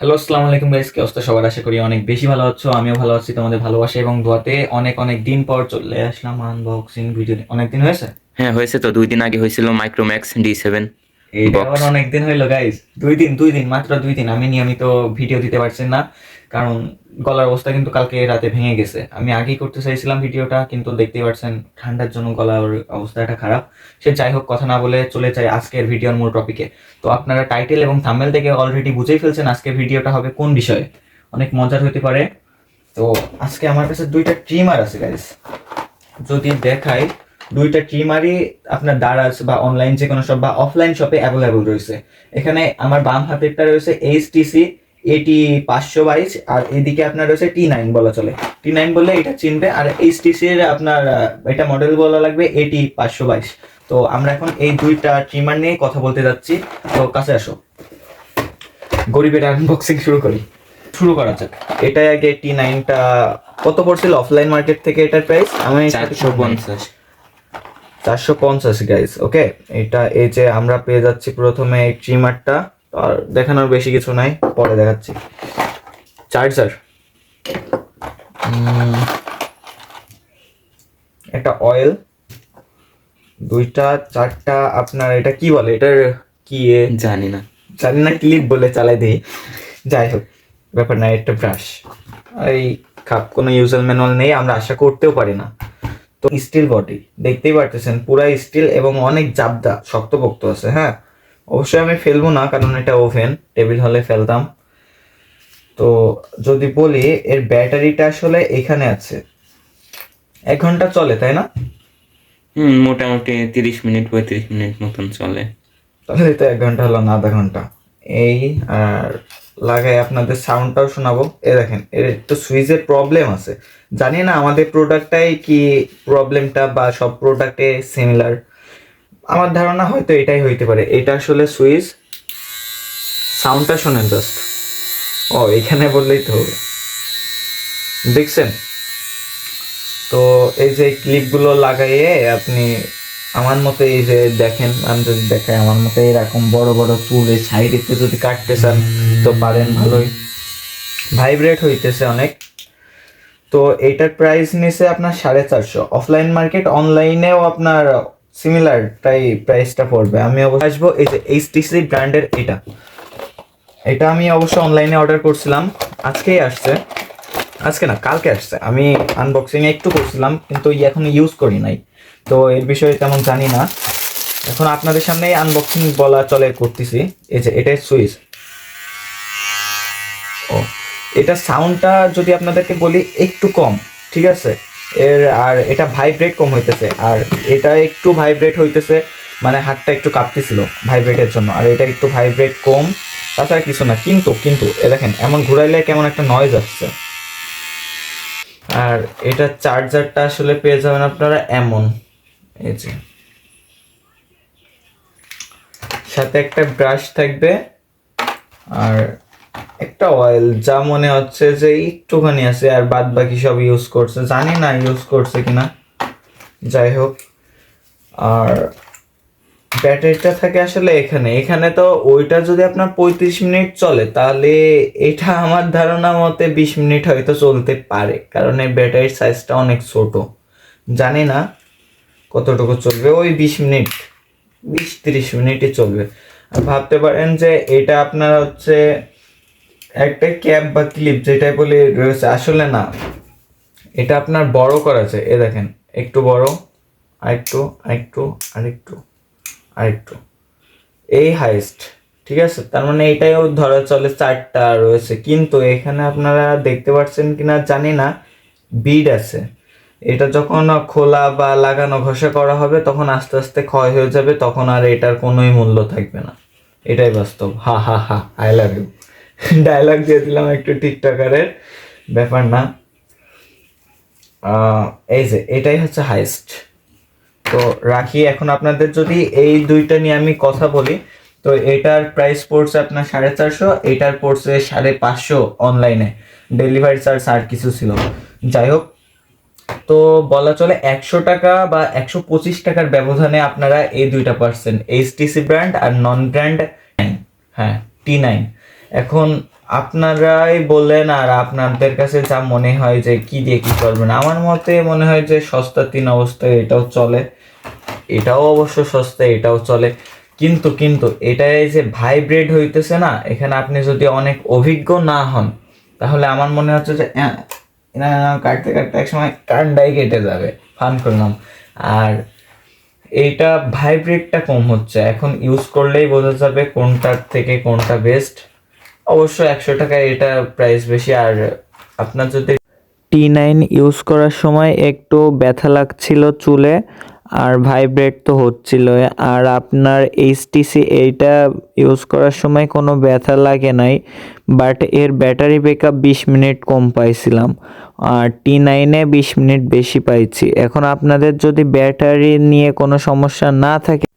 Hello আসসালামু আলাইকুম guys কি অবস্থা? সবার আশা করি অনেক বেশি ভালো আছো আমিও ভালো আছি তোমাদের ভালোবাসা এবং দোয়াতে অনেক অনেক দিন পর চলে আসলাম আনবক্সিং ভিডিও অনেক দিন হয়েছে? হ্যাঁ হয়েছে তো দুই দিন আগে হয়েছিল মাইক্রোম্যাক্স ডি সেভেন. আবার অনেক দিন হইল গাইস দুই দিন দুই দিন মাত্র দুই দিন। আমি নিয়মিত ভিডিও দিতে পারছি না। কারণ গলার অবস্থা কিন্তু কালকে রাতে ভেঙে গেছে। আমি আগেই করতে চাইছিলাম ভিডিওটা, কিন্তু দেখতেই পাচ্ছেন ঠান্ডার জন্য গলার অবস্থাটা খারাপ। সে যাই হোক, কথা না বলে চলে যায় আজকের ভিডিওর মূল টপিকে তো আপনারা টাইটেল এবং থাম্বেল থেকে অলরেডি বুঝেই ফেলছেন আজকের ভিডিওটা হবে কোন বিষয়ে। অনেক মজার হতে পারে। তো আজকে আমার কাছে দুইটা ট্রিমার আছে গাইস যদি দেখাই, দুইটা ট্রিমারই আপনার দারাজ বা অনলাইন যে কোনো শপ বা অফলাইন শপে অ্যাভেলেবল রয়েছে। এখানে আমার বাম হাতেরটা রয়েছে এইচটিসি এটি পাঁচশো বাইশ আর এদিকে আপনার রয়েছে টি নাইন বলা চলে। টি নাইন বললে এটা চিনবে আর এইচটিসি এর আপনার এটা মডেল বলা লাগবে এটি পাঁচশো বাইশ। তো আমরা এখন এই দুইটা ট্রিমার নিয়ে কথা বলতে যাচ্ছি। তো কাছে আসো। গরিবের আনবক্সিং শুরু করি। শুরু করা যাক। এটা আগে টি নাইনটা কত পড়ছিল অফলাইন মার্কেট থেকে এটার প্রাইস আমি চারশো পঞ্চাশ। চারশো পঞ্চাশ গাইস ওকে এটা এই যে আমরা পেয়ে যাচ্ছি প্রথমে এই ট্রিমারটা আর দেখানোর বেশি কিছু নাই পরে দেখাচ্ছি। চার্জার একটা অয়েল দুইটা চারটা আপনার এটা কি বলে? এটার কি জানি না। জানি না ক্লিপ বলে চালাই দিই। যাই হোক ব্যাপার না একটা ব্রাশ এই খাপ কোনো ইউজার ম্যানুয়াল নেই আমরা আশা করতেও পারি না। তো স্টিল বডি দেখতেই পারতেছেন পুরা স্টিল এবং অনেক জাবদা শক্তপোক্ত আছে হ্যাঁ? অবশ্যই আমি ফেলব না কারণ এটা ওভেন টেবিল হলে ফেলতাম। তো যদি বলি এর ব্যাটারিটা আসলে এখানে আছে। এক ঘণ্টা চলে তাই না? হুম মোটামুটি তিরিশ মিনিট পঁয়ত্রিশ মিনিট মতন চলে। তাহলে তো এক ঘণ্টা হলো না আধা ঘণ্টা। এই আর লাগাই আপনাদের সাউন্ডটাও শোনাবো। এ দেখেন এর একটু সুইচের প্রবলেম আছে। জানি না আমাদের প্রোডাক্টটাই কি প্রবলেমটা বা সব প্রোডাক্টে সিমিলার আমার ধারণা হয়তো এটাই হইতে পারে। এটা আসলে সুইচ সাউন্ডটা শোনেন জাস্ট ও, এখানে বললেই তো হবে। দেখছেন? তো এই যে ক্লিপগুলো লাগাইয়ে আপনি আমার মতো এই যে দেখেন, আমি যদি দেখাই আমার মতে এরকম বড় বড় চুল এই সাইডে যদি কাটতে চান, তো পারেন ভালোই। ভাইব্রেট হইতেছে অনেক। তো এইটার প্রাইস নিছে আপনার সাড়ে চারশো। অফলাইন মার্কেট, অনলাইনেও আপনার সিমিলার তাই প্রাইসটা পড়বে। আমি অবশ্য আসব, এই যে এইচটিসি ব্র্যান্ডের এটা। এটা আমি অবশ্য অনলাইনে অর্ডার করছিলাম। আজকেই আসছে। আজকে না, কালকে আসছে। আমি আনবক্সিং একটু করছিলাম, কিন্তু এখন ইউজ করি নাই। তো এর বিষয়ে তেমন জানি না। এখন আপনাদের সামনে আনবক্সিং বলা চলে করতেছি। এই যে এটাই সুইচ ও, এটা সাউন্ডটা যদি আপনাদেরকে বলি একটু কম, ঠিক আছে? এর আর এটা ভাইব্রেট কম হইতেছে। আর এটা একটু ভাইব্রেট হইতেছে মানে হাতটা একটু কাঁপতেছিল ভাইব্রেটের জন্য। আর এটা একটু ভাইব্রেট কম, তাছাড়া কিছু না। কিন্তু কিন্তু, এ দেখেন, এমন ঘুরাইলে কেমন একটা নয়েজ আসছে। আর এটা চার্জারটা আসলে পেয়ে যাবেন আপনারা এমন। এই যে। সাথে একটা ব্রাশ থাকবে। আর একটা অয়েল যা মনে হচ্ছে যে একটুখানি আছে আর বাদ বাকি সব ইউজ করছে। জানি না ইউজ করছে কিনা। যাই হোক। আর ব্যাটারিটা থাকে আসলে এখানে। এখানে তো ওইটা যদি আপনার পঁয়ত্রিশ মিনিট চলে, তাহলে এটা আমার ধারণা মতে বিশ মিনিট হয়তো চলতে পারে। কারণ এই ব্যাটারির সাইজটা অনেক ছোট। জানি না কতটুকু চলবে। ওই বিশ মিনিট, বিশ তিরিশ মিনিটই চলবে। আর ভাবতে পারেন যে এটা আপনার হচ্ছে একটা ক্যাপ বা ক্লিপ যেটাই বলে রয়েছে, আসলে না। এটা আপনার বড় করা আছে। এ দেখেন, একটু বড়, আরেকটু আরেকটু আরেকটু আরেকটু। এই হাইস্ট ঠিক আছে? তার মানে এটাও ধরা চলে চারটা রয়েছে। কিন্তু এখানে আপনারা দেখতে পাচ্ছেন কিনা জানি না বিড আছে। এটা যখন খোলা বা লাগানো ঘষা করা হবে, তখন আস্তে আস্তে ক্ষয় হয়ে যাবে, তখন আর এটার কোনোই মূল্য থাকবে না। এটাই বাস্তব। হা হা হা আই লাভ ইউ ডায়লগ দিয়ে দিলাম একটু টিকটকারের, ব্যাপার না। এই যে, এটাই হচ্ছে হাইস্ট। তো রাখি, এখন আপনাদের যদি এই দুইটা নিয়ে আমি কথা বলি, তো এটার প্রাইস পড়ছে আপনার সাড়ে চারশো, এটার পড়ছে সাড়ে পাঁচশো অনলাইনে ডেলিভারি চার্জ আর কিছু ছিল যাই হোক, তো বলা চলে একশো টাকা বা একশো পঁচিশ টাকার ব্যবধানে আপনারা এই দুইটা পার্সেন্ট এইচটিসি ব্র্যান্ড আর নন ব্র্যান্ড হ্যাঁ টি নাইন এখন আপনারাই বললেন আর আপনাদের কাছে যা মনে হয় যে কি দিয়ে কি করবেন। আমার মতে মনে হয় যে সস্তা তিন অবস্থায় এটাও চলে। এটাও অবশ্য সস্তা এটাও চলে। কিন্তু কিন্তু এটাই যে ভাইব্রেট হইতেছে না এখানে আপনি যদি অনেক অভিজ্ঞ না হন তাহলে আমার মনে হচ্ছে যে না, কাটতে কাটতে এক সময় কানটাই কেটে যাবে। ফান করলাম। আর এইটা ভাইব্রেটটা কম হচ্ছে। এখন ইউজ করলেই বোঝা যাবে কোনটার থেকে কোনটা বেস্ট অবশ্য একশো টাকা এটা প্রাইস বেশি। আর আপনার যদি টি নাইন ইউজ করার সময় একটু ব্যথা লাগছিল চুলে, আর ভাইব্রেট তো হচ্ছিল আর আপনার এইচটিসি এইটা ইউজ করার সময় কোনো ব্যথা লাগে নাই বাট এর ব্যাটারি ব্যাকআপ বিশ মিনিট কম পাইছিলাম। আর টি নাইনে বিশ মিনিট বেশি পাইছি। এখন আপনাদের যদি ব্যাটারি নিয়ে কোনো সমস্যা না থাকে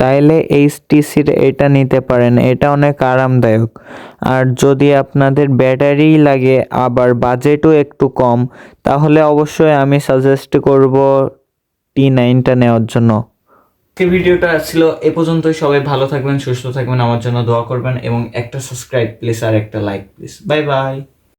তাইলে এইচটিসির এটা নিতে পারেন। এটা অনেক আরামদায়ক। আর যদি আপনাদের ব্যাটারি লাগে আবার বাজেটও একটু কম, তাহলে অবশ্যই আমি সাজেস্ট করব টি নাইনটা নেওয়ার জন্য। আজকে ভিডিওটা ছিল এ পর্যন্তই। সবাই ভালো থাকবেন, সুস্থ থাকবেন, আমার জন্য দোয়া করবেন এবং একটা সাবস্ক্রাইব প্লিজ আর একটা লাইক প্লিজ বাই বাই